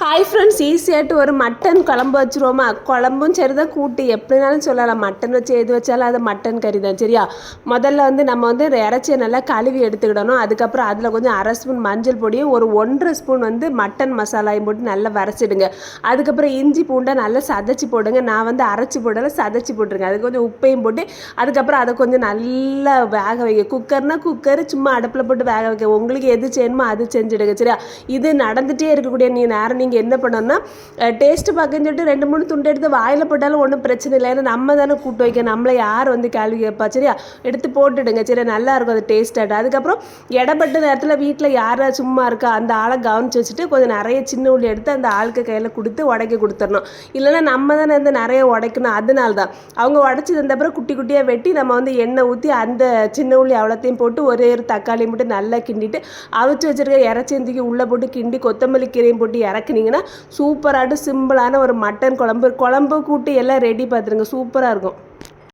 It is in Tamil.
ஹாய் ஃப்ரெண்ட்ஸ் ஈஸியாகிட்டு ஒரு மட்டன் குழம்பு வச்சுருவோமா? குழம்பும் சரி தான் கூட்டு எப்படினாலும் சொல்லலாம். மட்டன் வச்சு எது வச்சாலும் அது மட்டன் கறி தான் சரியா? முதல்ல வந்து நம்ம வந்து இறைச்சியை நல்லா கழுவி எடுத்துக்கிடணும். அதுக்கப்புறம் அதில் கொஞ்சம் அரை ஸ்பூன் மஞ்சள் பொடியும் ஒரு ஒன்றரை ஸ்பூன் வந்து மட்டன் மசாலாயும் போட்டு நல்லா வரைச்சிடுங்க அதுக்கப்புறம் இஞ்சி பூண்டை நல்லா சதைச்சி போடுங்க. நான் வந்து அரைச்சி போடல சதைச்சி போட்டுருங்க அதுக்கு கொஞ்சம் உப்பையும் போட்டு அதுக்கப்புறம் அதை கொஞ்சம் நல்லா வேக வைக்க குக்கர்னா குக்கர் சும்மா அடுப்பில் போட்டு வேக வைக்க உங்களுக்கு எது செய்யணுமோ அது செஞ்சுடுங்க சரியா? இது நடந்துகிட்டே இருக்கக்கூடிய நீ நேரம் நீங்கள் என்ன பண்ணோம்னா டேஸ்ட்டு பார்க்கன்னு சொல்லிட்டு ரெண்டு மூணு துண்டு எடுத்து வாயில் போட்டாலும் ஒன்றும் பிரச்சனை இல்லை. ஏன்னா நம்ம தானே கூட்டு வைக்க நம்மளை யார் வந்து கேள்வி கேட்பா? சரியா? எடுத்து போட்டுடுங்க. சரி நல்லா இருக்கும் அது டேஸ்ட்டாக அதுக்கப்புறம் இடப்பட்ட நேரத்தில் வீட்டில் யாரா சும்மா இருக்கா அந்த ஆளை கவனிச்சு வச்சுட்டு கொஞ்சம் நிறைய சின்ன உள்ளி எடுத்து அந்த ஆளுக்கு கையில் கொடுத்து உடைக்க கொடுத்துடணும். இல்லைன்னா நம்ம தானே வந்து நிறைய உடைக்கணும். அதனால தான். அவங்க உடச்சி தந்தப்பறம் குட்டி குட்டியாக வெட்டி நம்ம வந்து எண்ணெய் ஊற்றி அந்த சின்ன உள்ளி அவ்வளோத்தையும் போட்டு ஒரே ஒரு தக்காளி மட்டும் நல்லா கிண்டிட்டு அவிச்சு வச்சிருக்க இறச்சி உள்ளே போட்டு கிண்டி கொத்தமல்லி கீரையும் போட்டு இறக்குனீங்கன்னா சூப்பராட்டு சிம்பிளான ஒரு மட்டன் குழம்பு. குழம்பு கூட்டு எல்லாம் ரெடி பார்த்துருங்க. சூப்பராக இருக்கும்.